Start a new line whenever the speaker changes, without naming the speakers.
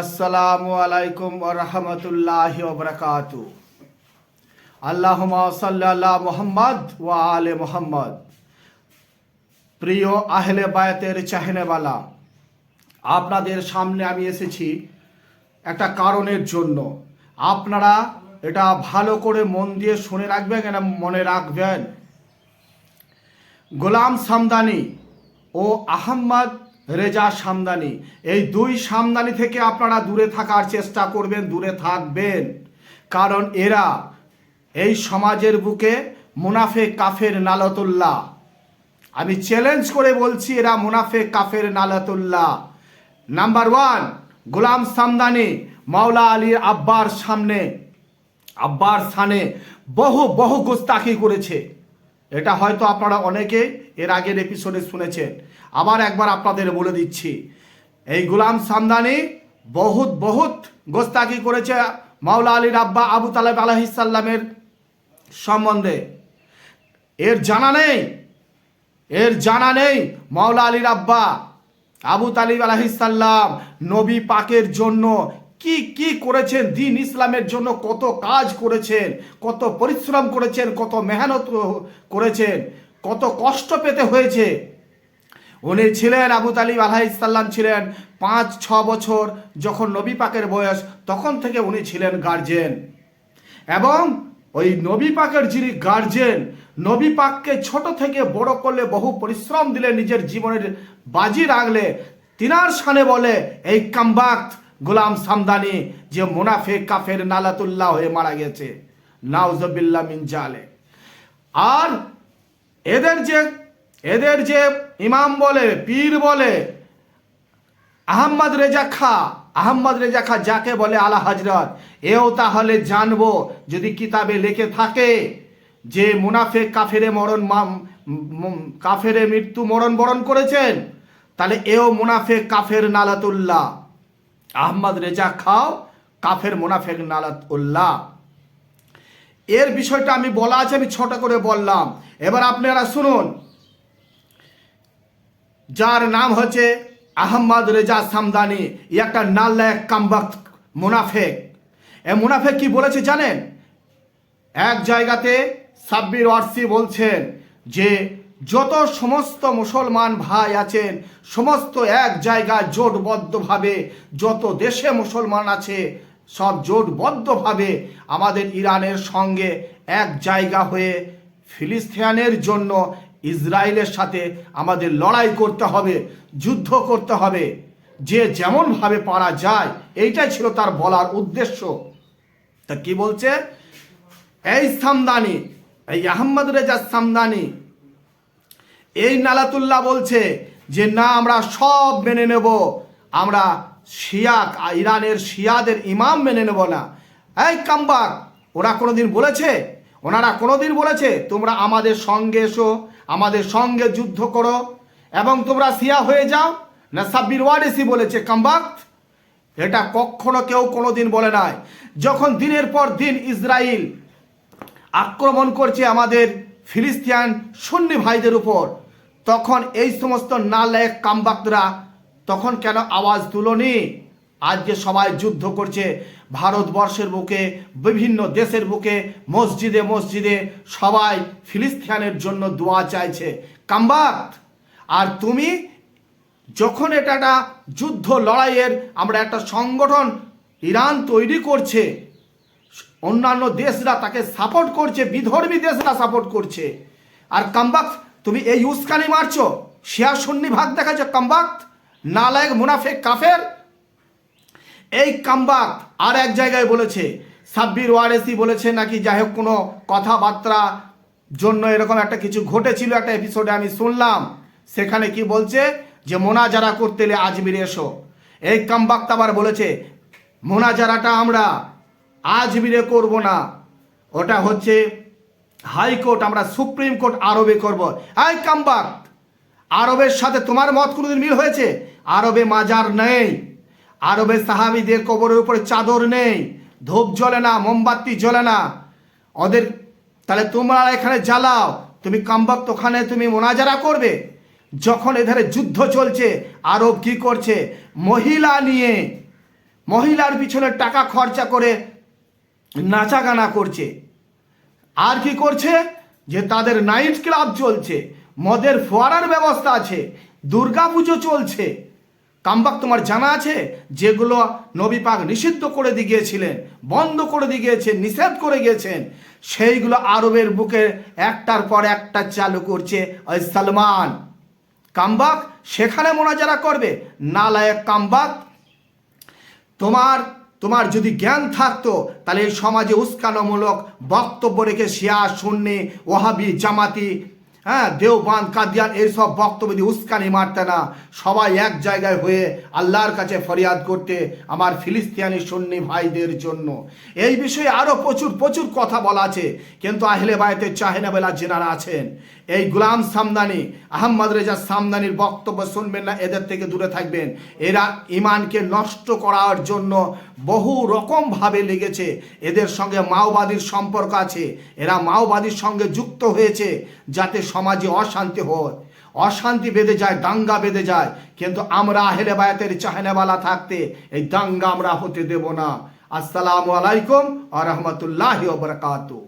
আসসালামু আলাইকুম রহমতুল্লাহ বরকাতু আল্লাহুমা সাল্লাল্লাহ মোহাম্মদ ওয়া আলে মোহাম্মদ প্রিয় আহলে বায়াতের চাহেনেওয়ালা, আপনাদের সামনে আমি এসেছি একটা কারণের জন্য। আপনারা এটা ভালো করে মন দিয়ে শুনে রাখবেন, এটা মনে রাখবেন। গোলাম সামদানি ও আহম্মদ রেজা সামদানি, এই দুই সামদানি থেকে আপনারা দূরে থাকার চেষ্টা করবেন, দূরে থাকবেন। কারণ এরা এই সমাজের বুকে মুনাফে কাফের নালতুল্লাহ। আমি চ্যালেঞ্জ করে বলছি, এরা মুনাফে কাফের নালাতুল্লাহ। নাম্বার ওয়ান গোলাম সামদানি, মাওলা আলীর আব্বার সামনে, আব্বার স্থানে বহু বহু গোস্তাকি করেছে। এটা হয়তো আপনারা অনেকে এর আগের এপিসোডে শুনেছেন। আবার একবার আপনাদের বলে দিচ্ছি, এই গুলাম সামদানি বহুত বহুত গোস্তাকি করেছে মাওলা আলীর আব্বা আবু তালেব আলহিসাল্লামের সম্বন্ধে। এর জানা নেই, এর জানা নেই মাওলা আলীর আব্বা আবু তালিব আলাহিসাল্লাম নবী পাকের জন্য কি কি করেছেন, দিন ইসলামের জন্য কত কাজ করেছেন, কত পরিশ্রম করেছেন, কত মেহনত করেছেন, কত কষ্ট পেতে হয়েছে। উনি ছিলেন আবু তালিব আলাহিসাল্লাম ছিলেন পাঁচ, ছ বছর যখন নবী পাকের বয়স, তখন থেকে উনি ছিলেন গার্জেন এবং ওই নবী পাকের যিনি গার্জেন নবী পাককে ছোট থেকে বড় করলে বহু পরিশ্রম দিলে, নিজের জীবনের বাজি রাখলে, তিনার সানে বলে, এই কাম্বাক্ত গোলাম সামদানি, যে মুনাফে কাফের নালাতুল্লাহ হয়ে মারা গেছে। নাউজবিল্লা মিন জালে। আর এদের যে এদের যে ইমাম বলে, পীর বলে, আহম্মদ রেজা খা, আহম্মদ রেজা খা যাকে বলে আলা হজরত, এও তাহলে জানব যদি কিতাবে লেখে থাকে যে মুনাফে কাফেরে মরণ কাফেরে মৃত্যু মরণ বরণ করেছেন, তাহলে এও মুনাফে কাফের নালাতুল্লাহ। আহম্মদ রেজা খাও, কাফের মুনাফেক নালাতুল্লাহ। এর বিষয়টা আমি বলা আছে, আমি ছোট করে বললাম। এবার আপনারা শুনুন। যার নাম হচ্ছে আহম্মদ রেজা সামদানি। ই একটা নাল্লায়ক কাম্বাক মুনাফেক। এ মুনাফেক কি বলেছে জানেন? এক জায়গাতে সাব্বির ওয়ার্সি বলছেন যে, যত সমস্ত মুসলমান ভাই আছেন, সমস্ত এক জায়গায় জোটবদ্ধভাবে যত দেশে মুসলমান আছে, সব জোটবদ্ধভাবে আমাদের ইরানের সঙ্গে এক জায়গা হয়ে ফিলিস্তিয়ানের জন্য ইসরায়েলের সাথে আমাদের লড়াই করতে হবে, যুদ্ধ করতে হবে, যে যেমনভাবে পারা যায়, এইটাই ছিল তার বলার উদ্দেশ্য। তা কি বলছে? এই সামদানি, এই আহম্মদ রেজা সামদানি, এই নালাতুল্লাহ বলছে যে, না, আমরা সব মেনে নেব, আমরা শিয়া, ইরানের শিয়াদের ইমাম মেনে নেব না। এই কাম্বাক ওরা কোনোদিন বলেছে? ওনারা কোনোদিন বলেছে, তোমরা আমাদের সঙ্গে এসো, আমাদের সঙ্গে যুদ্ধ করো এবং তোমরা শিয়া হয়ে যাও। না সাব্বির ওয়ারেসি বলেছে কাম্বাক এটা কখনো কেউ কোনোদিন বলে নাই। যখন দিনের পর দিন ইসরায়েল আক্রমণ করছে আমাদের ফিলিস্তিয়ান সুন্নি ভাইদের উপর, তখন এই সমস্ত নালায়ক কামবাকরা তখন কেন আওয়াজ তুলনি? আজকে সবাই যুদ্ধ করছে। ভারতবর্ষের বুকে, বিভিন্ন দেশের বুকে, মসজিদে মসজিদে সবাই ফিলিস্তিয়ানের জন্য দোয়া চাইছে। কামবাক আর তুমি যখন এটা একটা যুদ্ধ লড়াইয়ের আমরা একটা সংগঠন ইরান তৈরি করছে, অন্যান্য দেশরা তাকে সাপোর্ট করছে, বিধর্মী দেশরা সাপোর্ট করছে। আর কাম্বাক তুমি এই উস্কানি মারছো, শিয়া সুন্নি ভাগ দেখাচ্ছ কাম্বাক নালায়ক মুনাফেক কাফের এই কাম্বাক আর এক জায়গায় বলেছে। সাব্বির ওয়ারেসি বলেছে নাকি, যাই হোক, কোনো কথাবার্তা জন্য এরকম একটা কিছু ঘটেছিল একটা এপিসোডে আমি শুনলাম। সেখানে কি বলছে যে, মোনাজারা করতে এলে আজমির এসো। এই কাম্বাক আবার বলেছে, মোনাজারাটা আমরা আজমিরে করব না। ওটা হচ্ছে হাইকোর্ট, আমরা সুপ্রিম কোর্ট আরবে করব। এই কাম্বাক আরবের সাথে তোমার মত কোনোদিন মিল হয়েছে? আরবে মাজার নেই। আরবে সাহাবিদের কবরের উপরে চাদর নেই, ধূপ জ্বলে না, মোমবাতি জ্বলে না। ওদের, তাহলে তোমরা এখানে জ্বালাও, তুমি কাম্বাক ওখানে তুমি মোনাজারা করবে। যখন এধারে যুদ্ধ চলছে, আরব কি করছে? মহিলা নিয়ে, মহিলার পিছনে টাকা খরচা করে নাচাগানা করছে। আর কি করছে? যে তাদের নাইট ক্লাব চলছে, মদের ফোয়ারার ব্যবস্থা আছে, দুর্গাপুজো চলছে। কামবাক তোমার জানা আছে? যেগুলো নবী পাক নিষিদ্ধ করে দিয়ে গিয়েছিলেন বন্ধ করে দিয়ে গিয়েছেন নিষেধ করে গিয়েছেন, সেইগুলো আরবের বুকে একটার পর একটা চালু করছে সালমান। কামবাক সেখানে মোনাজারা করবে? নালায়ক কামবাক। তোমার তোমার যদি জ্ঞান থাকতো, তাহলে এই সমাজে উস্কানোমূলক বক্তব্য রেখে শিয়া, সুন্নি ওহাবি জামাতি হ্যাঁ দেওবান, কাদিয়ান এইসব বক্তব্য দিয়ে উস্কানি মারতে না। সবাই এক জায়গায় হয়ে আল্লাহর কাছে ফরিয়াদ করতে আমার ফিলিস্তিয়ানি সুন্নি ভাইদের জন্য। এই বিষয়ে আরও প্রচুর প্রচুর কথা বলা আছে। কিন্তু আহলে বায়তে চাহেনা বেলা জেনারা আছেন। এই গুলাম সামদানি, আহম্মদ রেজা সামদানির বক্তব্য শুনবেন না, এদের থেকে দূরে থাকবেন। এরা ইমানকে নষ্ট করার জন্য বহু রকমভাবে লেগেছে। এদের সঙ্গে মাওবাদীর সম্পর্ক আছে। এরা মাওবাদীর সঙ্গে যুক্ত হয়েছে যাতে সমাজে অশান্তি হয়। অশান্তি বেঁধে যায়, দাঙ্গা বেঁধে যায়। কিন্তু আমরা আহেলে বায়াতের চাহেনাওয়ালা থাকতে এই দাঙ্গা আমরা হতে দেব না। আসসালামু আলাইকুম আ রহমতুল্লাহ বরকাতু